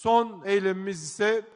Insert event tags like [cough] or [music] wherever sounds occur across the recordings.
Son eylemimiz ise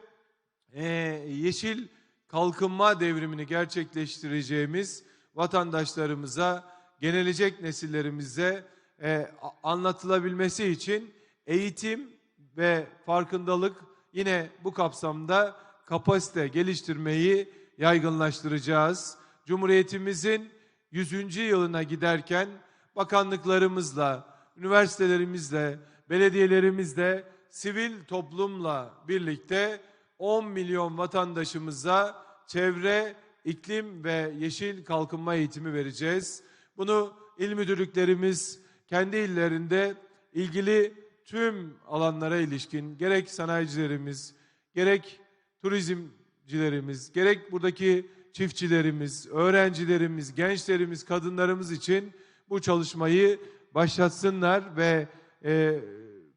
e, yeşil kalkınma devrimini gerçekleştireceğimiz vatandaşlarımıza, genelecek nesillerimize e, anlatılabilmesi için eğitim ve farkındalık yine bu kapsamda kapasite geliştirmeyi yaygınlaştıracağız. Cumhuriyetimizin 100. yılına giderken bakanlıklarımızla, üniversitelerimizle, belediyelerimizle, sivil toplumla birlikte 10 milyon vatandaşımıza çevre, iklim ve yeşil kalkınma eğitimi vereceğiz. Bunu il müdürlüklerimiz kendi illerinde ilgili tüm alanlara ilişkin gerek sanayicilerimiz, gerek turizmcilerimiz, gerek buradaki çiftçilerimiz, öğrencilerimiz, gençlerimiz, kadınlarımız için bu çalışmayı başlatsınlar ve e,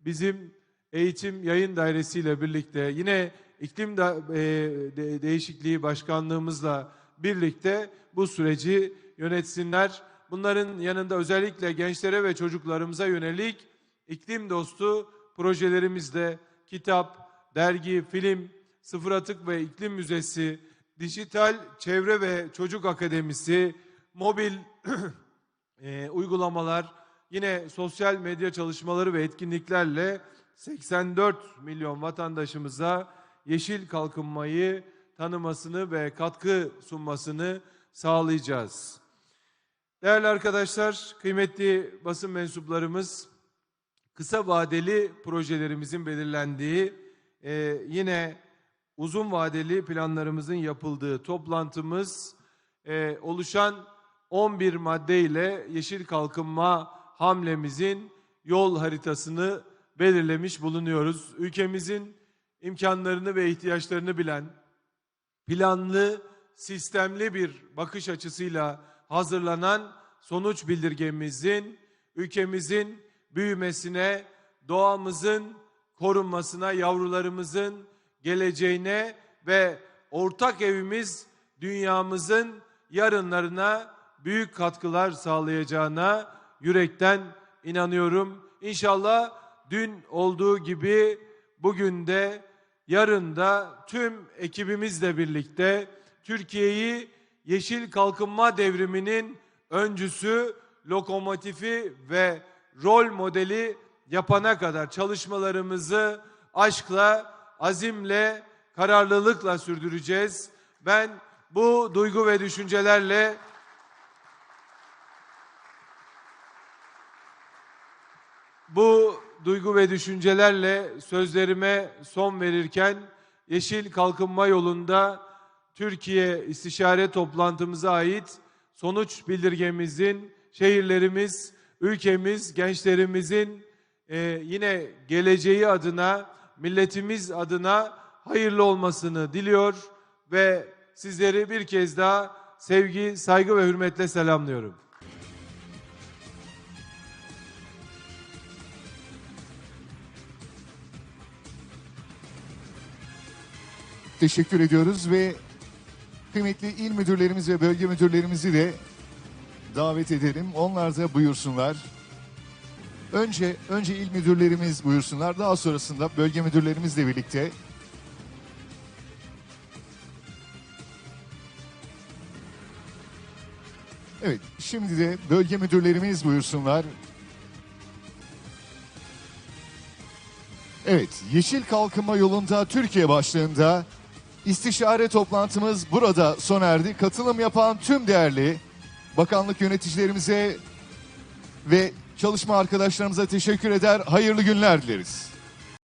bizim eğitim yayın dairesiyle birlikte yine iklim da, e, de- değişikliği başkanlığımızla birlikte bu süreci yönetsinler. Bunların yanında özellikle gençlere ve çocuklarımıza yönelik iklim dostu projelerimizde kitap, dergi, film, sıfır atık ve iklim müzesi, dijital çevre ve çocuk akademisi, mobil [clears throat] e, uygulamalar, yine sosyal medya çalışmaları ve etkinliklerle 84 milyon vatandaşımıza yeşil kalkınmayı tanımasını ve katkı sunmasını sağlayacağız. Değerli arkadaşlar, kıymetli basın mensuplarımız, kısa vadeli projelerimizin belirlendiği, e, yine uzun vadeli planlarımızın yapıldığı toplantımız e, oluşan 11 madde yeşil kalkınma hamlemizin yol haritasını belirlemiş bulunuyoruz. Ülkemizin imkanlarını ve ihtiyaçlarını bilen, planlı, sistemli bir bakış açısıyla hazırlanan sonuç bildirgemizin ülkemizin büyümesine, doğamızın korunmasına, yavrularımızın geleceğine ve ortak evimiz dünyamızın yarınlarına büyük katkılar sağlayacağına yürekten inanıyorum. İnşallah dün olduğu gibi bugün de yarın da tüm ekibimizle birlikte Türkiye'yi yeşil kalkınma devriminin öncüsü, lokomotifi ve rol modeli yapana kadar çalışmalarımızı aşkla, azimle, kararlılıkla sürdüreceğiz. Ben bu duygu ve düşüncelerle bu duygu ve düşüncelerle sözlerime son verirken yeşil kalkınma yolunda Türkiye istişare toplantımıza ait sonuç bildirgemizin şehirlerimiz, ülkemiz, gençlerimizin e, yine geleceği adına, milletimiz adına hayırlı olmasını diliyor ve sizleri bir kez daha sevgi, saygı ve hürmetle selamlıyorum. Teşekkür ediyoruz ve kıymetli il müdürlerimiz ve bölge müdürlerimizi de davet edelim. Onlar da buyursunlar. Önce önce il müdürlerimiz buyursunlar. Daha sonrasında bölge müdürlerimizle birlikte Evet, şimdi de bölge müdürlerimiz buyursunlar. Evet, Yeşil Kalkınma Yolunda Türkiye başlığında istişare toplantımız burada sona erdi. Katılım yapan tüm değerli bakanlık yöneticilerimize ve çalışma arkadaşlarımıza teşekkür eder. Hayırlı günler dileriz.